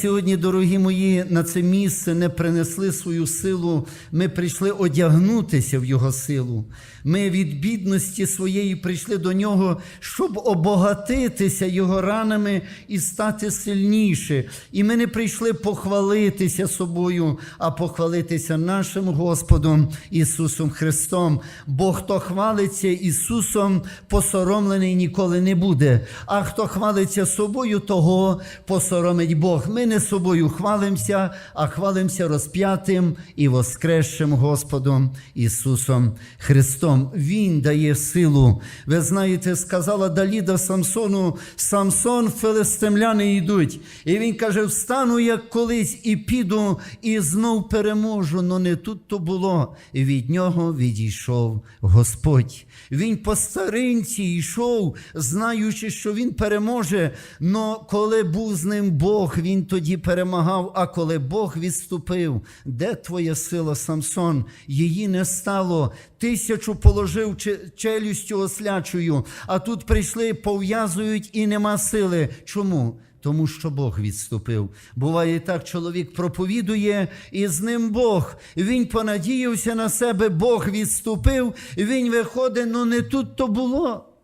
Сьогодні, дорогі мої, на це місце не принесли свою силу. Ми прийшли одягнутися в Його силу. Ми від бідності своєї прийшли до нього, щоб обогатитися Його ранами і стати сильніше. І ми не прийшли похвалитися собою, а похвалитися нашим Господом Ісусом Христом. Бо хто хвалиться Ісусом, посоромлений ніколи не буде. А хто хвалиться собою, того посоромить Бог. Ми не собою хвалимося, а хвалимося розп'ятим і воскресшим Господом Ісусом Христом. Він дає силу. Ви знаєте, сказала Даліда Самсону: Самсон, филистимляни йдуть. І він каже: Встану, як колись, і піду, і знов переможу. Но не тут то було. І від нього відійшов Господь. Він по старинці йшов, знаючи, що він переможе. Но коли був з ним Бог, він тоді перемагав. А коли Бог відступив, де твоя сила, Самсон? Її не стало. Тисячу положив челюстю ослячою, а тут прийшли, пов'язують і нема сили. Чому? Тому що Бог відступив. Буває так, чоловік проповідує, і з ним Бог. Він понадіявся на себе, Бог відступив, він виходить, ну не тут то було.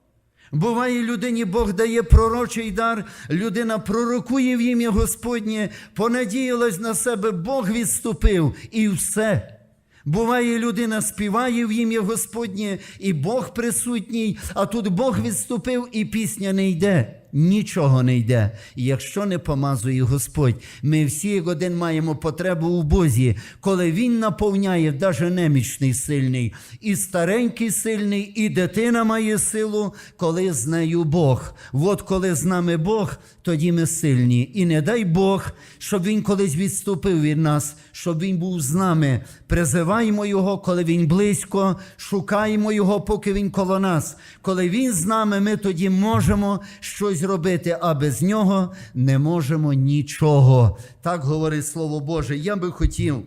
Буває, людині Бог дає пророчий дар, людина пророкує в ім'я Господнє, понадіялась на себе, Бог відступив і все. Буває, людина співає в ім'я Господнє, і Бог присутній, а тут Бог відступив, і пісня не йде. Нічого не йде, якщо не помазує Господь. Ми всі як один маємо потребу у Бозі, коли Він наповняє навіть немічний сильний, і старенький сильний, і дитина має силу, коли з нею Бог. От коли з нами Бог, тоді ми сильні. І не дай Бог, щоб Він колись відступив від нас, щоб Він був з нами. Призиваємо Його, коли Він близько, шукаємо Його, поки Він коло нас. Коли Він з нами, ми тоді можемо щось робити, а без нього не можемо нічого. Так говорить Слово Боже. Я би хотів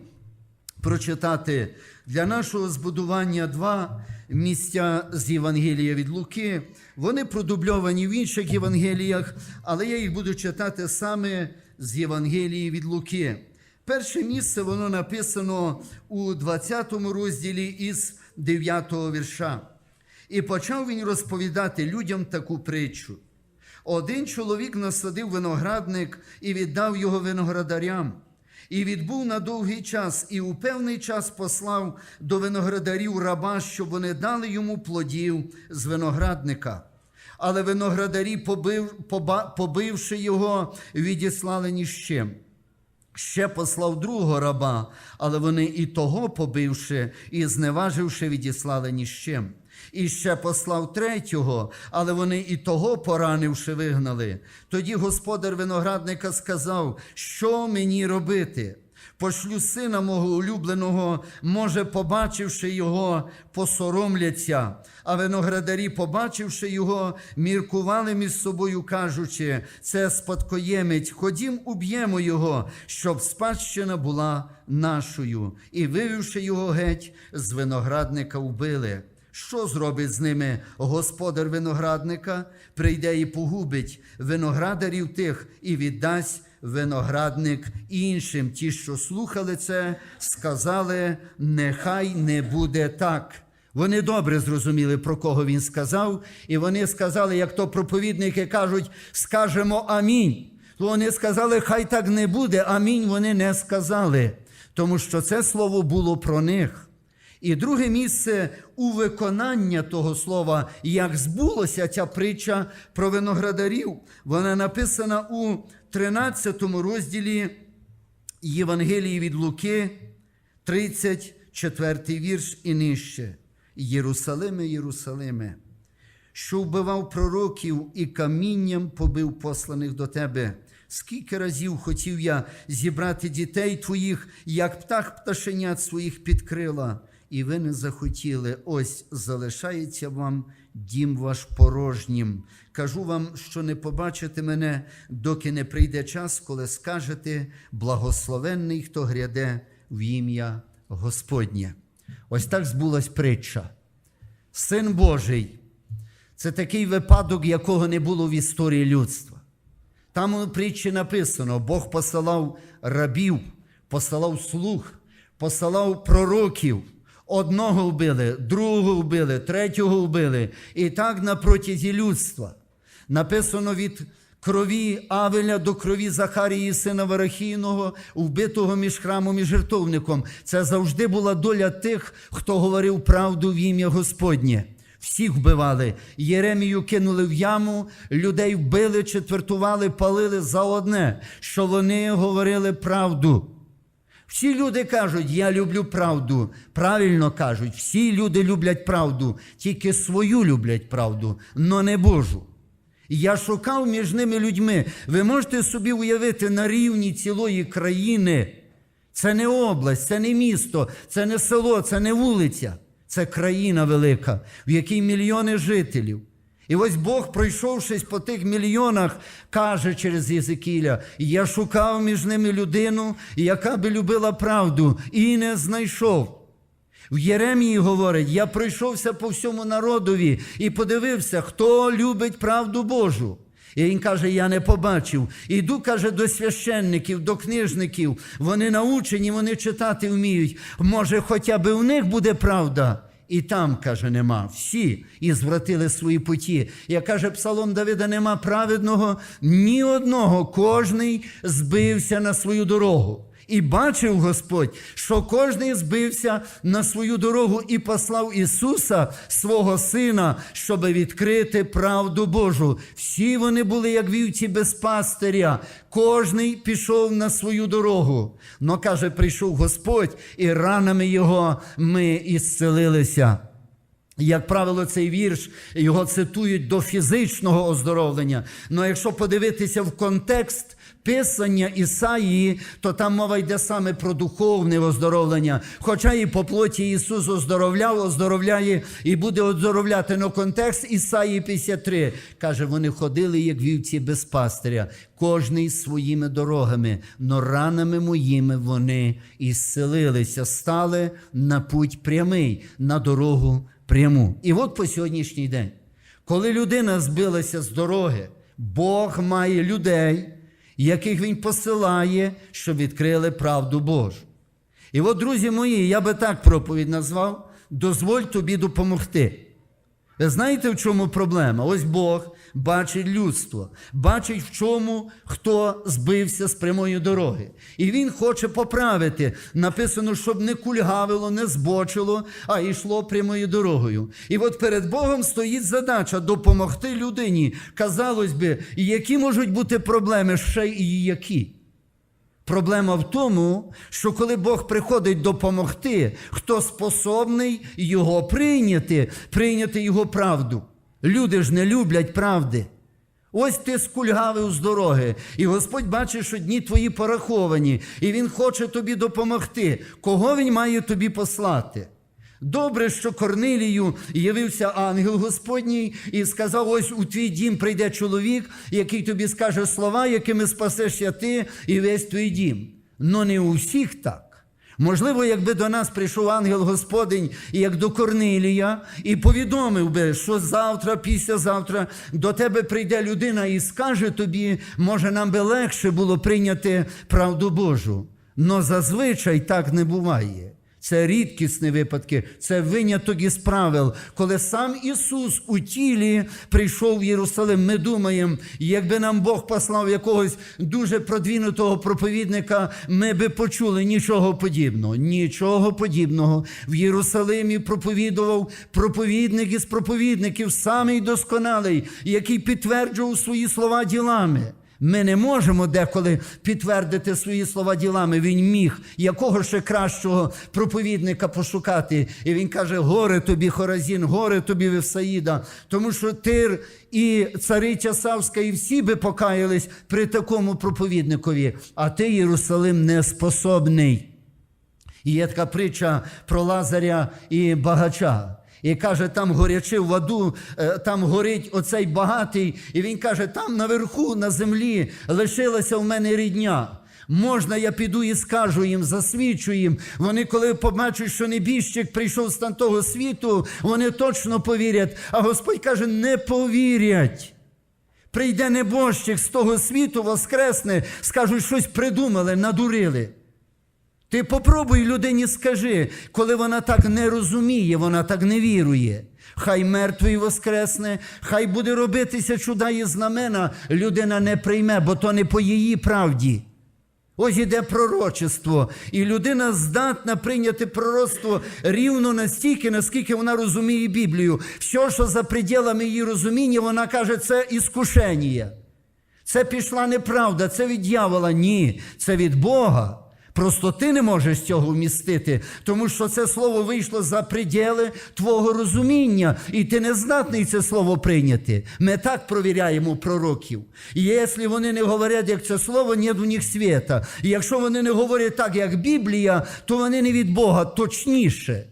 прочитати для нашого збудування два місця з Євангелія від Луки. Вони продубльовані в інших Євангеліях, але я їх буду читати саме з Євангелії від Луки. Перше місце воно написано у 20 розділі із 9 вірша. І почав він розповідати людям таку притчу. Один чоловік насадив виноградник і віддав його виноградарям. І відбув на довгий час, і у певний час послав до виноградарів раба, щоб вони дали йому плодів з виноградника. Але виноградарі, побив, поба- побивши його, відіслали ні з чим. Ще послав другого раба, але вони і того побивши, і зневаживши, відіслали ні з чим. І ще послав третього, але вони і того поранивши, вигнали. Тоді господар виноградника сказав, що мені робити? Пошлю сина мого улюбленого, може, побачивши його, посоромляться. А виноградарі, побачивши його, міркували між собою, кажучи, це спадкоємець, ходім, уб'ємо його, щоб спадщина була нашою. І вивівши його геть, з виноградника вбили. Що зробить з ними господар виноградника? Прийде і погубить виноградарів тих і віддасть виноградник іншим. Ті, що слухали це, сказали: нехай не буде так. Вони добре зрозуміли, про кого він сказав, і вони сказали, як то проповідники кажуть, скажемо амінь. То вони сказали, хай так не буде. Амінь вони не сказали, тому що це слово було про них. І друге місце у виконання того слова, як збулося ця притча про виноградарів, вона написана у 13 розділі Євангелії від Луки, 34 вірш і нижче. Єрусалиме, Єрусалиме, що вбивав пророків і камінням побив посланих до тебе. Скільки разів хотів я зібрати дітей твоїх, як птах пташенят своїх під крила, і ви не захотіли. Ось залишається вам дім ваш порожнім. Кажу вам, що не побачите мене, доки не прийде час, коли скажете благословенний, хто гряде в ім'я Господнє. Ось так збулась притча. Син Божий це такий випадок, якого не було в історії людства. Там у притчі написано: Бог посилав рабів, посилав слуг, посилав пророків. Одного вбили, другого вбили, третього вбили. І так на протязі людства. Написано від крові Авеля до крові Захарії, сина Варахійного, вбитого між храмом і жертовником. Це завжди була доля тих, хто говорив правду в ім'я Господнє. Всіх вбивали. Єремію кинули в яму, людей вбили, четвертували, палили за одне, що вони говорили правду. Всі люди кажуть, я люблю правду. Правильно кажуть, всі люди люблять правду, тільки свою люблять правду, но не Божу. Я шукав між ними людьми. Ви можете собі уявити на рівні цілої країни. Це не область, це не місто, це не село, це не вулиця. Це країна велика, в якій мільйони жителів. І ось Бог, пройшовшись по тих мільйонах, каже через Єзикіля: Я шукав між ними людину, яка би любила правду, і не знайшов. В Єремії говорить: я пройшовся по всьому народові і подивився, хто любить правду Божу. І він каже: Я не побачив. Іду, каже, до священників, до книжників. Вони научені, вони читати вміють. Може, хоча б у них буде правда. І там, каже, нема. Всі і звратили свої путі. Як каже Псалом Давида, нема праведного ні одного. Кожний збився на свою дорогу. І бачив Господь, що кожний збився на свою дорогу і послав Ісуса, свого Сина, щоб відкрити правду Божу. Всі вони були, як вівці без пастиря. Кожний пішов на свою дорогу. Но каже, прийшов Господь, і ранами Його ми ісцелилися. Як правило, цей вірш його цитують до фізичного оздоровлення. Але якщо подивитися в контекст писання Ісаїї, то там мова йде саме про духовне оздоровлення. Хоча і по плоті Ісус оздоровляв, оздоровляє і буде оздоровляти. Но контекст Ісаїї 53 каже: вони ходили, як вівці без пастиря, кожний своїми дорогами, но ранами моїми вони ісцелилися, стали на путь прямий, на дорогу пряму. І от по сьогоднішній день, коли людина збилася з дороги, Бог має людей, яких Він посилає, щоб відкрили правду Божу. І от, друзі мої, я би так проповідь назвав: дозволь тобі допомогти. Ви знаєте, в чому проблема? Ось Бог бачить людство, бачить, в чому хто збився з прямої дороги. І Він хоче поправити. Написано, щоб не кульгавило, не збочило, а йшло прямою дорогою. І от перед Богом стоїть задача допомогти людині. Казалось би, які можуть бути проблеми, ще і які. Проблема в тому, що коли Бог приходить допомогти, хто способний його прийняти, прийняти його правду. Люди ж не люблять правди. Ось ти скульгавив з дороги, і Господь бачить, що дні твої пораховані, і Він хоче тобі допомогти. Кого він має тобі послати? Добре, що Корнилію явився ангел Господній і сказав: ось у твій дім прийде чоловік, який тобі скаже слова, якими спасешся ти і весь твій дім. Но не у всіх так. Можливо, якби до нас прийшов ангел Господень, як до Корнилія, і повідомив би, що завтра, післязавтра до тебе прийде людина і скаже тобі, може, нам би легше було прийняти правду Божу. Но зазвичай так не буває. Це рідкісні випадки, це виняток із правил. Коли сам Ісус у тілі прийшов в Єрусалим, ми думаємо, якби нам Бог послав якогось дуже продвинутого проповідника, ми би почули нічого подібного. Нічого подібного. В Єрусалимі проповідував проповідник із проповідників, самий досконалий, який підтверджував свої слова ділами. Ми не можемо деколи підтвердити свої слова ділами. Він міг якого ще кращого проповідника пошукати. І він каже: горе тобі, Хоразін, горе тобі Вифсаїда, тому що Тир і цариця Савська, і всі би покаялись при такому проповідникові. А ти, Єрусалим, не способний. І є така притча про Лазаря і багача. І каже, там горячи в аду, е, там горить оцей багатий, і він каже, там наверху, на землі, лишилася в мене рідня. Можна, я піду і скажу їм, засвідчу їм. Вони, коли побачать, що небіжчик прийшов з того світу, вони точно повірять. А Господь каже, не повірять. Прийде небожчик з того світу, воскресне, скажуть, щось придумали, надурили. Ти попробуй людині скажи, коли вона так не розуміє, вона так не вірує. Хай мертвий воскресне, хай буде робитися чуда і знамена, людина не прийме, бо то не по її правді. Ось іде пророчество, і людина здатна прийняти пророцтво рівно настільки, наскільки вона розуміє Біблію. Все, що за пределами її розуміння, вона каже, це іскушення. Це пішла неправда, це від дьявола. Ні, це від Бога. Просто ти не можеш цього вмістити, тому що це слово вийшло за приділи твого розуміння, і ти не здатний це слово прийняти. Ми так провіряємо пророків. І якщо вони не говорять, як це слово, нет у них світа. І якщо вони не говорять так, як Біблія, то вони не від Бога точніше.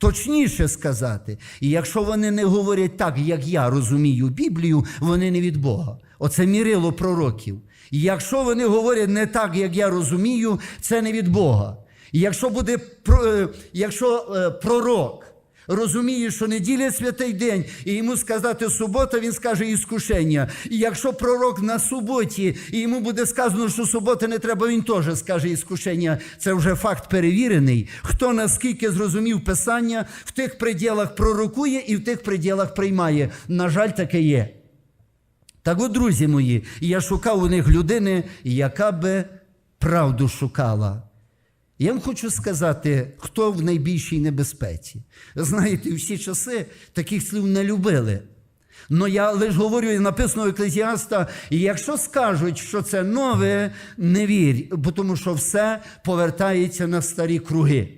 Точніше сказати. І якщо вони не говорять так, як я розумію Біблію, вони не від Бога. Оце мірило пророків. І якщо вони говорять не так, як я розумію, це не від Бога. І якщо буде е, якщо е, пророк розуміє, що неділя святий день, і йому сказати субота, він скаже іскушення. І якщо пророк на суботі, і йому буде сказано, що суботи не треба, він теж скаже іскушення. Це вже факт перевірений. Хто наскільки зрозумів Писання, в тих приділах пророкує і в тих приділах приймає. На жаль, таке є. Так от, друзі мої, я шукав у них людини, яка би правду шукала. Я вам хочу сказати, хто в найбільшій небезпеці. Знаєте, всі часи таких слів не любили. Но я лише говорю, і написано у Еклезіаста, і якщо скажуть, що це нове, не вірь, бо тому що все повертається на старі круги.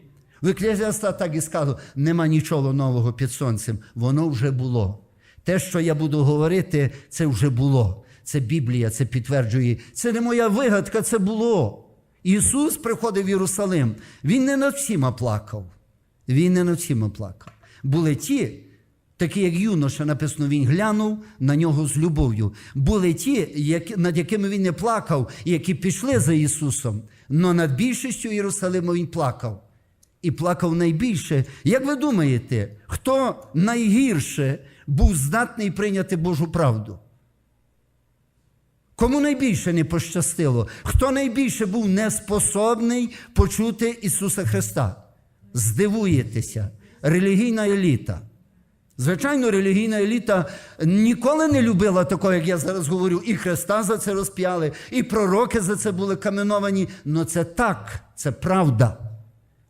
В Еклезіаста так і сказано, нема нічого нового під сонцем, воно вже було. Те, що я буду говорити, це вже було. Це Біблія, це підтверджує. Це не моя вигадка, це було. Ісус приходив в Єрусалим. Він не над всіма плакав. Він не над всіма плакав. Були ті, такі як юноша, написано, він глянув на нього з любов'ю. Були ті, над якими він не плакав, які пішли за Ісусом. Но над більшістю Єрусалиму він плакав. І плакав найбільше. Як ви думаєте, хто найгірше був здатний прийняти Божу правду? Кому найбільше не пощастило? Хто найбільше був неспособний почути Ісуса Христа? Здивуєтеся, релігійна еліта. Звичайно, релігійна еліта ніколи не любила такого, як я зараз говорю, і Христа за це розп'яли, і пророки за це були каменовані. Но це так, це правда.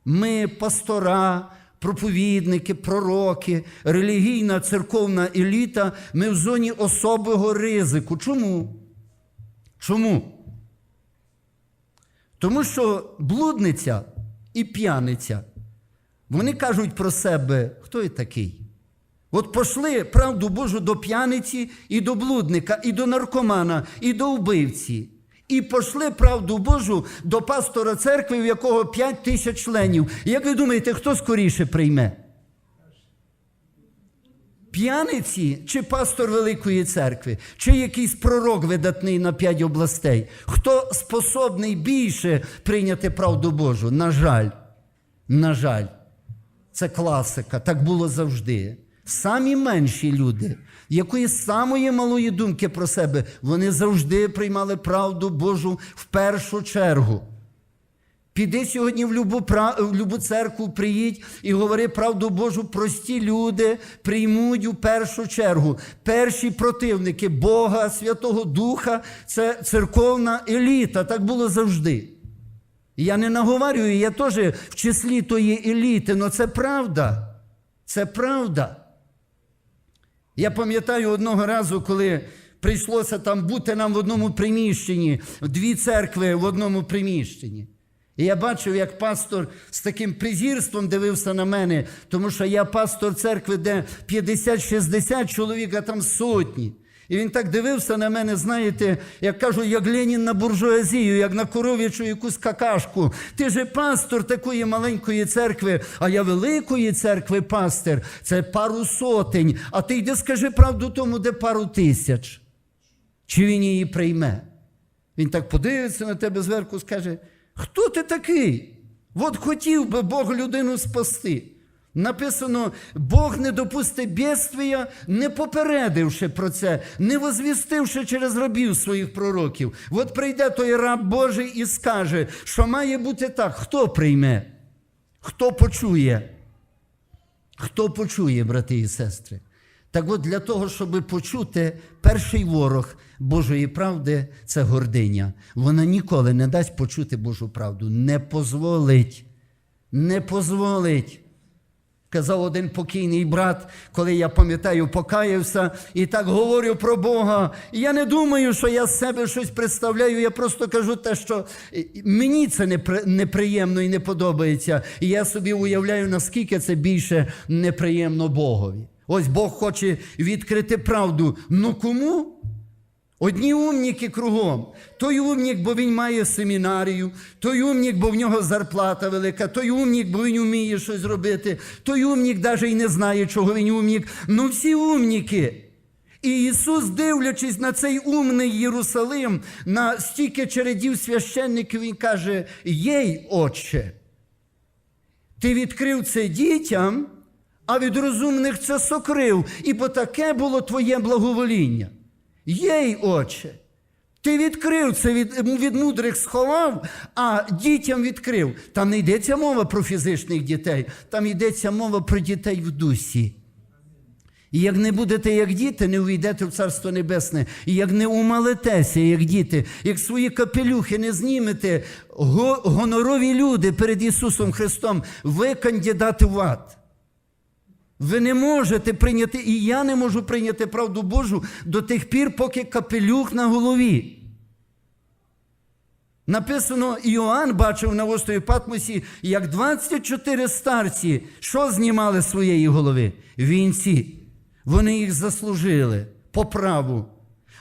Ми, пастора, проповідники, пророки, релігійна церковна еліта, ми в зоні особого ризику. Чому? Чому? Тому що блудниця і п'яниця, вони кажуть про себе, хто я такий? От пошли правду Божу до п'яниці і до блудника, і до наркомана, і до вбивці. І пошли правду Божу до пастора церкви, в якого 5 тисяч членів. Як ви думаєте, хто скоріше прийме? П'яниці чи пастор Великої церкви, чи якийсь пророк видатний на п'ять областей? Хто способний більше прийняти правду Божу? На жаль, на жаль, це класика, так було завжди. Самі менші люди, якої самої малої думки про себе, вони завжди приймали правду Божу в першу чергу. Піди сьогодні в любу, в любу церкву, приїдь і говори правду Божу. Прості люди приймуть у першу чергу. Перші противники Бога, Святого Духа це церковна еліта. Так було завжди. Я не наговарюю, я теж в числі тої еліти, але це правда. Це правда. Я пам'ятаю одного разу, коли прийшлося там бути нам в одному приміщенні, дві церкви в одному приміщенні. І я бачив, як пастор з таким презірством дивився на мене, тому що я пастор церкви, де 50-60 чоловік, а там сотні. І він так дивився на мене, знаєте, як кажу, як Ленін на буржуазію, як на коров'ячу якусь какашку. Ти же пастор такої маленької церкви, а я великої церкви пастир. Це пару сотень. А ти йди скажи правду тому, де пару тисяч. Чи він її прийме? Він так подивиться на тебе зверху, скаже: Хто ти такий? От хотів би Бог людину спасти. Написано, Бог не допустить бєствія, не попередивши про це, не возвістивши через рабів своїх пророків. От прийде той раб Божий і скаже, що має бути так. Хто прийме? Хто почує? Хто почує, брати і сестри? Так от для того, щоб почути, перший ворог Божої правди це гординя. Вона ніколи не дасть почути Божу правду. Не позволить. Не позволить. Казав один покійний брат, коли я пам'ятаю, покаявся і так говорю про Бога. І я не думаю, що я з себе щось представляю. Я просто кажу те, що мені це неприємно і не подобається. І я собі уявляю, наскільки це більше неприємно Богові. Ось Бог хоче відкрити правду. Ну кому? Одні умніки кругом. Той умнік, бо він має семінарію, той умнік, бо в нього зарплата велика, той умнік, бо він вміє щось робити, той умнік навіть і не знає, чого він умнік. Ну всі умніки. І Ісус, дивлячись на цей умний Єрусалим, на стільки чередів священників, Він каже: Єй, Отче, ти відкрив це дітям, а від розумних це сокрив, ібо таке було твоє благовоління. Єй, Отче, ти відкрив це від, від мудрих сховав, а дітям відкрив. Там не йдеться мова про фізичних дітей, там йдеться мова про дітей в дусі. І як не будете як діти, не увійдете в Царство Небесне. І як не умалитеся, як діти, як свої капелюхи не знімете, го- гонорові люди перед Ісусом Христом, ви кандидати в ад. Ви не можете прийняти, і я не можу прийняти правду Божу до тих пір, поки капелюх на голові. Написано, Іоанн бачив на острові Патмосі, як 24 старці, що знімали з своєї голови? Вінці. Вони їх заслужили по праву.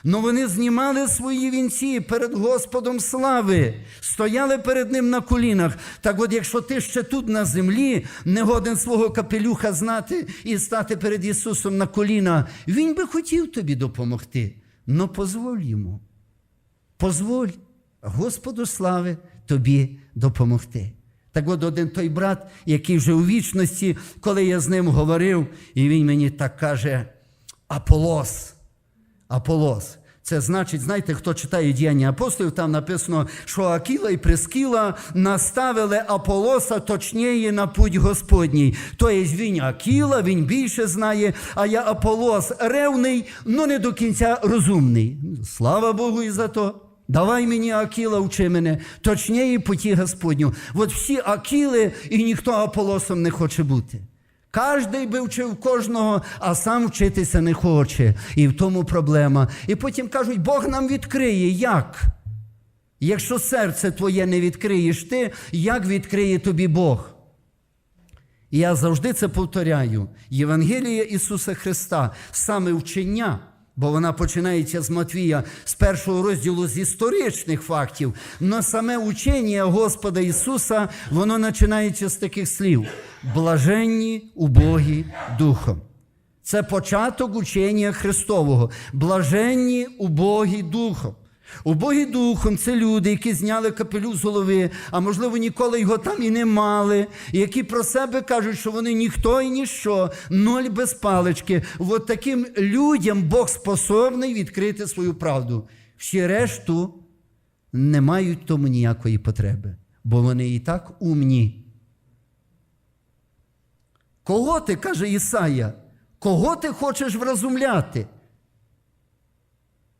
Но вони знімали свої вінці перед Господом слави, стояли перед Ним на колінах. Так от, якщо ти ще тут на землі, не годен свого капелюха знати і стати перед Ісусом на коліна, Він би хотів тобі допомогти. Но позволь йому. Позволь Господу слави тобі допомогти. Так от один той брат, який вже у вічності, коли я з ним говорив, і він мені так каже: Аполос. Аполос. Це значить, знаєте, хто читає діяння апостолів, там написано, що Акіла і Прескіла наставили Аполоса точніше на путь Господній. Тобто він Акіла, він більше знає, а я Аполос ревний, але не до кінця розумний. Слава Богу і за то. Давай мені Акіла, вчи мене, точніше путі Господню. От всі Акіли і ніхто Аполосом не хоче бути. Кожний би вчив кожного, а сам вчитися не хоче. І в тому проблема. І потім кажуть, Бог нам відкриє. Як? Якщо серце твоє не відкриєш ти, як відкриє тобі Бог? І я завжди це повторяю. Євангелія Ісуса Христа, саме вчення, бо вона починається з Матвія, з першого розділу з історичних фактів. Но саме учення Господа Ісуса, воно починається з таких слів: блаженні убогі духом. Це початок учення Христового. Блаженні убогі духом. Убогі духом це люди, які зняли капелюх з голови, а можливо ніколи його там і не мали, які про себе кажуть, що вони ніхто і ніщо, ноль без палички. От таким людям Бог способний відкрити свою правду. Всі решту не мають тому ніякої потреби, бо вони і так умні. Кого ти, каже Ісая, кого ти хочеш вразумляти?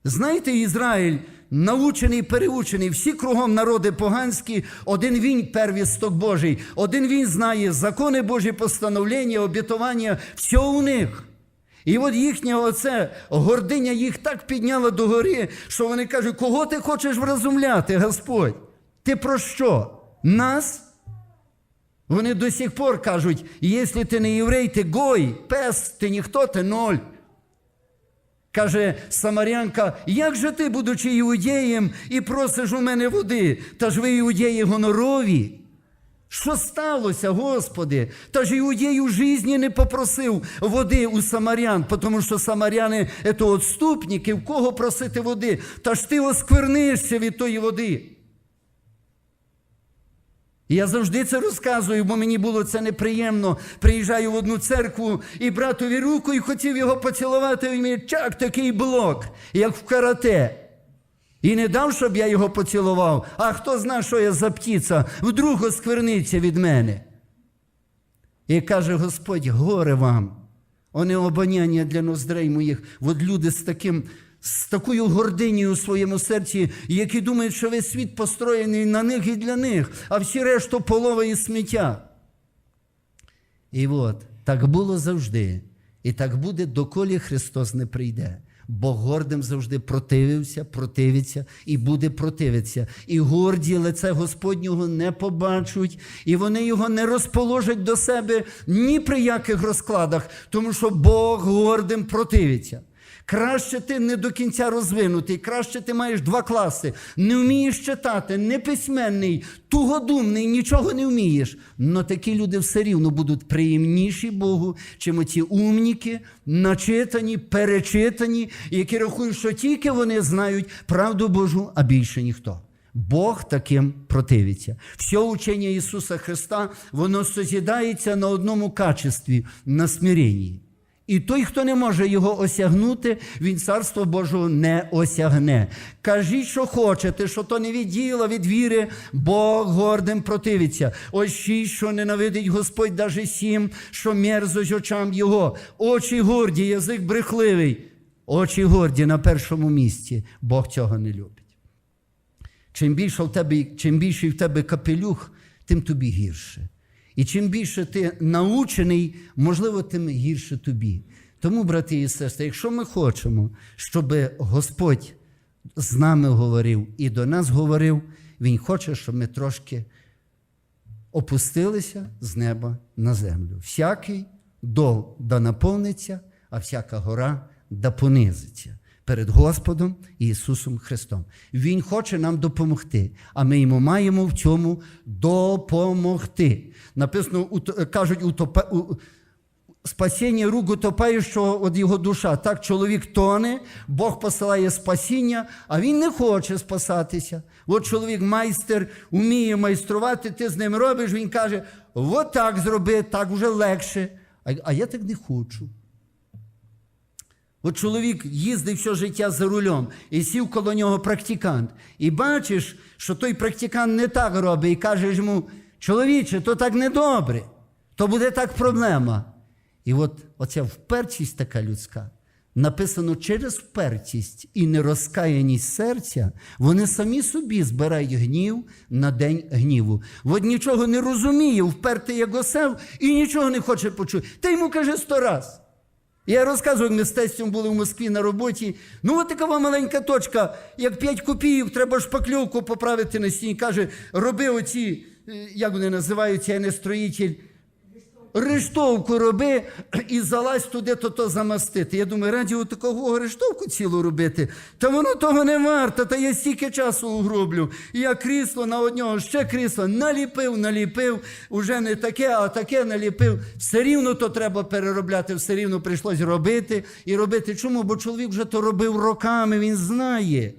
Знаєте, Ізраїль, научений, переучений, всі кругом народи поганські, один він первісток Божий, один він знає закони Божі, постановлення, обітування, все у них. І от їхня оце гординя їх так підняла до гори, що вони кажуть, кого ти хочеш вразумляти, Господь? Ти про що? Нас? Вони до сих пор кажуть, якщо ти не єврей, ти гой, пес, ти ніхто, ти ноль. Каже Самарянка, як же ти, будучи іудеєм, і просиш у мене води? Та ж ви іудеї гонорові. Що сталося, Господи? Та ж іудей у житті не попросив води у самарян, тому що самаряни це отступники, в кого просити води? Та ж ти осквернишся від тої води. Я завжди це розказую, бо мені було це неприємно. Приїжджаю в одну церкву і братові руку і хотів його поцілувати. Він мені чак такий блок, як в карате. І не дав, щоб я його поцілував. А хто знає, що я за птіця, вдруг оскверниться від мене. І каже Господь, горе вам, о не обоняння для ноздрей моїх. От люди з таким. З такою гординею у своєму серці, які думають, що весь світ построєний на них і для них, а всі решту полова і сміття. І от так було завжди, і так буде, доколі Христос не прийде. Бо гордим завжди противився, противиться і буде противитися. І горді лице Господнього не побачать, і вони його не розположать до себе ні при яких розкладах, тому що Бог гордим противиться. Краще ти не до кінця розвинутий, краще ти маєш два класи, не вмієш читати, не письменний, тугодумний, нічого не вмієш. Но такі люди все рівно будуть приємніші Богу, чим оці умніки, начитані, перечитані, які рахують, що тільки вони знають правду Божу, а більше ніхто. Бог таким противиться. Все учення Ісуса Христа, воно созідається на одному качестві, на смиренні. І той, хто не може його осягнути, він царство Божого не осягне. Кажіть, що хочете, що то не від діла, від віри, Бог гордим противиться. Ось шість, що ненавидить Господь даже сім, що мерзость очам його. Очі горді, язик брехливий. Очі горді на першому місці. Бог цього не любить. Чим більше в тебе, чим більший в тебе капелюх, тим тобі гірше. І чим більше ти научений, можливо, тим гірше тобі. Тому, брати і сестри, якщо ми хочемо, щоб Господь з нами говорив і до нас говорив, Він хоче, щоб ми трошки опустилися з неба на землю. Всякий дол да наповниться, а всяка гора да понизиться перед Господом Ісусом Христом. Він хоче нам допомогти, а ми йому маємо в цьому допомогти. Написано, кажуть, утопа, спасіння рук утопаючого від його душа. Так чоловік тоне, Бог посилає спасіння, а він не хоче спасатися. От чоловік майстер вміє майструвати, ти з ним робиш, він каже: от так зроби, так вже легше. А я так не хочу. От чоловік їздив все життя за рулем і сів коло нього практикант. І бачиш, що той практикант не так робить, і кажеш йому, чоловіче, то так не добре, то буде так проблема. І от оця впертість така людська, написано через впертість і нерозкаяність серця, вони самі собі збирають гнів на день гніву. От нічого не розуміє, впертий як осел і нічого не хоче почути. Та йому каже сто раз. Я розказував, ми з тестем були в Москві на роботі. Ну, от така маленька точка, як 5 копійок, треба шпакльовку поправити на стіні. Каже, роби оці, е, як вони називаються, я не строїтель. Рештовку роби і залазь туди, то то замастити. Я думаю, раді такого рештовку цілу робити. Та воно того не варто, та я стільки часу угроблю. І я крісло на одного, ще крісло наліпив, наліпив, уже не таке, а таке наліпив. Все рівно то треба переробляти, все рівно прийшлось робити і робити. Чому? Бо чоловік вже то робив роками, він знає.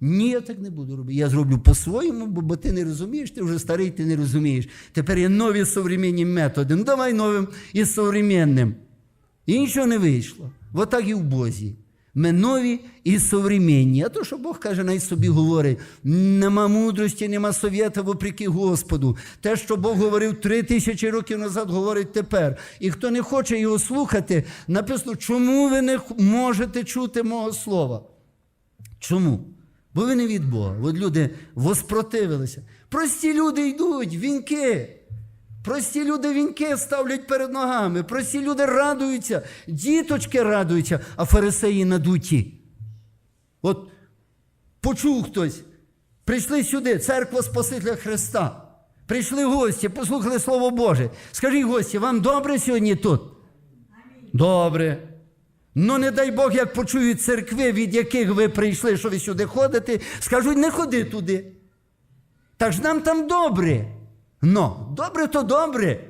Ні, я так не буду робити. Я зроблю по-своєму, бо, бо ти не розумієш, ти вже старий, ти не розумієш. Тепер є нові современні методи. Ну давай новим і современним. І нічого не вийшло. От так і в Бозі. Ми нові і современні. А то, що Бог каже, най собі говорить, нема мудрості, нема совєта вопреки Господу. Те, що Бог говорив три тисячі років назад, говорить тепер. І хто не хоче його слухати, написано, чому ви не можете чути мого слова? Чому? Бо ви не від Бога. От люди воспротивилися. Прості люди йдуть, вінки. Прості люди вінки ставлять перед ногами. Прості люди радуються, діточки радуються, а фарисеї надуті. От почув хтось. Прийшли сюди, церква Спасителя Христа. Прийшли гості, послухали Слово Боже. Скажіть гості, вам добре сьогодні тут? Добре. Ну, не дай Бог, як почують церкви, від яких ви прийшли, що ви сюди ходите, скажуть, не ходи туди. Так ж нам там добре. Но, добре то добре.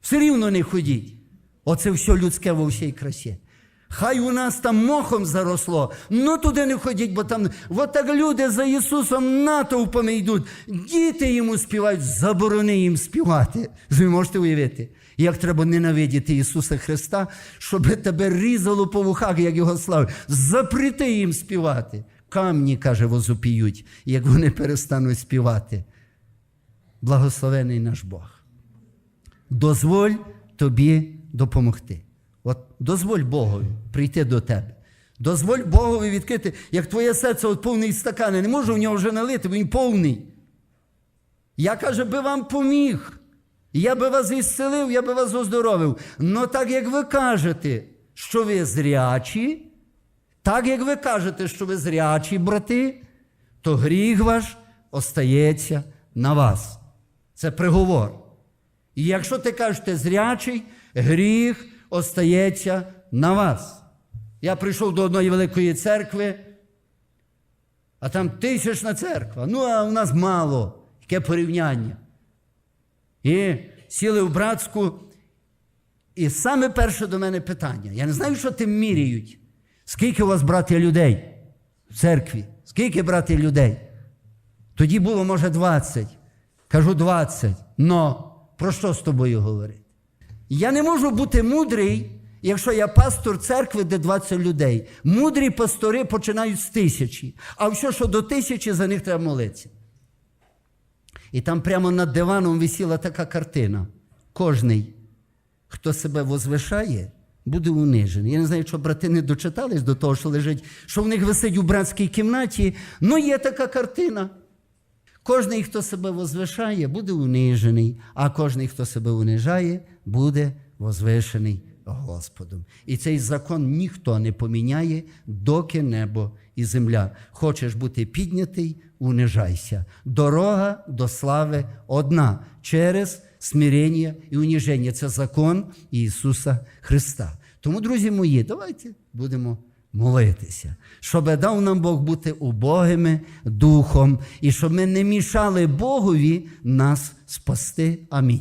Все рівно не ходіть. Оце все людське во всій красі. Хай у нас там мохом заросло, ну туди не ходіть, бо там от так люди за Ісусом натовпами йдуть. Діти йому співають, заборони їм співати. Ви можете уявити, як треба ненавидіти Ісуса Христа, щоб тебе різало по вухах, як його слави. Запрети їм співати. Камні, каже, возопіють, як вони перестануть співати. Благословений наш Бог. Дозволь тобі допомогти. От дозволь Богові прийти до тебе. Дозволь Богові відкрити, як твоє серце от повний стакан, я не можу в нього вже налити, він повний. Я каже, би вам поміг. Я би вас ісцелив, я би вас оздоровив. Но так як ви кажете, що ви зрячі, так як ви кажете, що ви зрячі, брати, то гріх ваш остається на вас. Це приговор. І якщо ти кажеш, ти зрячий, гріх остається на вас. Я прийшов до одної великої церкви, а там тисячна церква. Ну, а у нас мало. Яке порівняння. І сіли в братську. І саме перше до мене питання. Я не знаю, що тим міряють. Скільки у вас, браття, людей в церкві? Скільки, браття, людей? Тоді було, може, 20. Кажу 20. Но про що з тобою говорити? Я не можу бути мудрий, якщо я пастор церкви, де 20 людей. Мудрі пастори починають з тисячі, а все, що до тисячі, за них треба молитися. І там прямо над диваном висіла така картина. Кожний, хто себе возвишає, буде унижений. Я не знаю, що брати не дочитались до того, що лежить, що в них висить у братській кімнаті. Ну, є така картина. Кожний, хто себе возвишає, буде унижений, а кожний, хто себе унижає, буде возвишений Господом. І цей закон ніхто не поміняє, доки небо і земля. Хочеш бути піднятий, унижайся. Дорога до слави одна через смирення і уніження. Це закон Ісуса Христа. Тому, друзі мої, давайте будемо молитися, щоб дав нам Бог бути убогими духом, і щоб ми не мішали Богові нас спасти. Амінь.